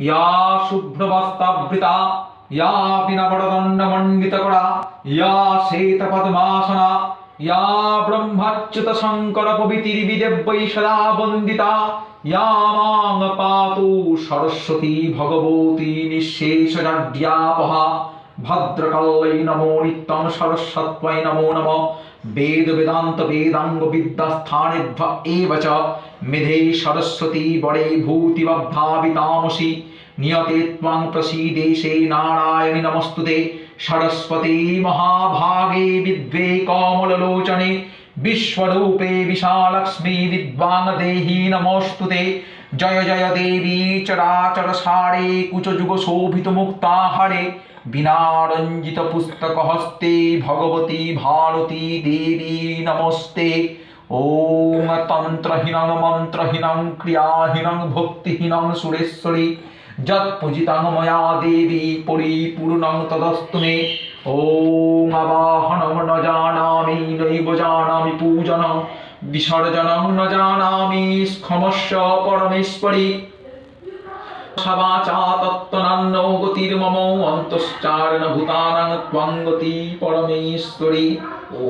ইয়া শুভ্রবস্তাবৃতা, ইয়া বিনবরদণ্ডমণ্ডিতকরা, ইয়া শ্বেতপদ্মাসনা, ইয়া ব্রহ্মাচ্যুত শঙ্কর পবিতির্বিদেব্যৈ সদা বন্দিতা ইয়া মাং পাতু সরস্বতী ভগবতী নিঃশেষজাড্যাপহা ভদ্রকাল্যৈ নমো নিত্যং সরস্বত্বৈ নমো নম। বেদ বেদান্ত বেদাঙ্গ বিদ্যাস্থানিধ্ব এব চ। মেধে সরস্বতী বড়ে ভূতিবদ্ধাবিতামসি। নিয়তে ত্বং প্রসীদেশে নারায়ণি নমস্তুতে। সরস্বতী মহাভাগে বিদ্বে কমললোচনে। বিশ্বরূপে বিশালক্ষ্মী বিদ্বাং দেহি নমস্তুতে জয় জয় দেবী চরাচর সারে কুচযুগ শোভিত মুক্তাহারে বিনারঞ্জিত পুস্তক হস্তে ভগবতী ভারতী দেবী নমস্তে ওম তন্ত্রহীনং মন্ত্রহীনং ক্রিয়াহীনং ভক্তিহীনং সুরেশ্বরী যৎপূজিতাং ময়া দেবী পরিপূর্ণং তদস্তু মে ওম আবাহনং ন জানামি নৈব জানামি পূজনং বিসর্জনং ন জানামি ক্ষমস্য পরমেশ্বরী। সবাচা তত্ত্বনান্ন গতির্মম অন্তশ্চারণ ভূতানাং ত্বং গতি পরমেশ্বরী। ও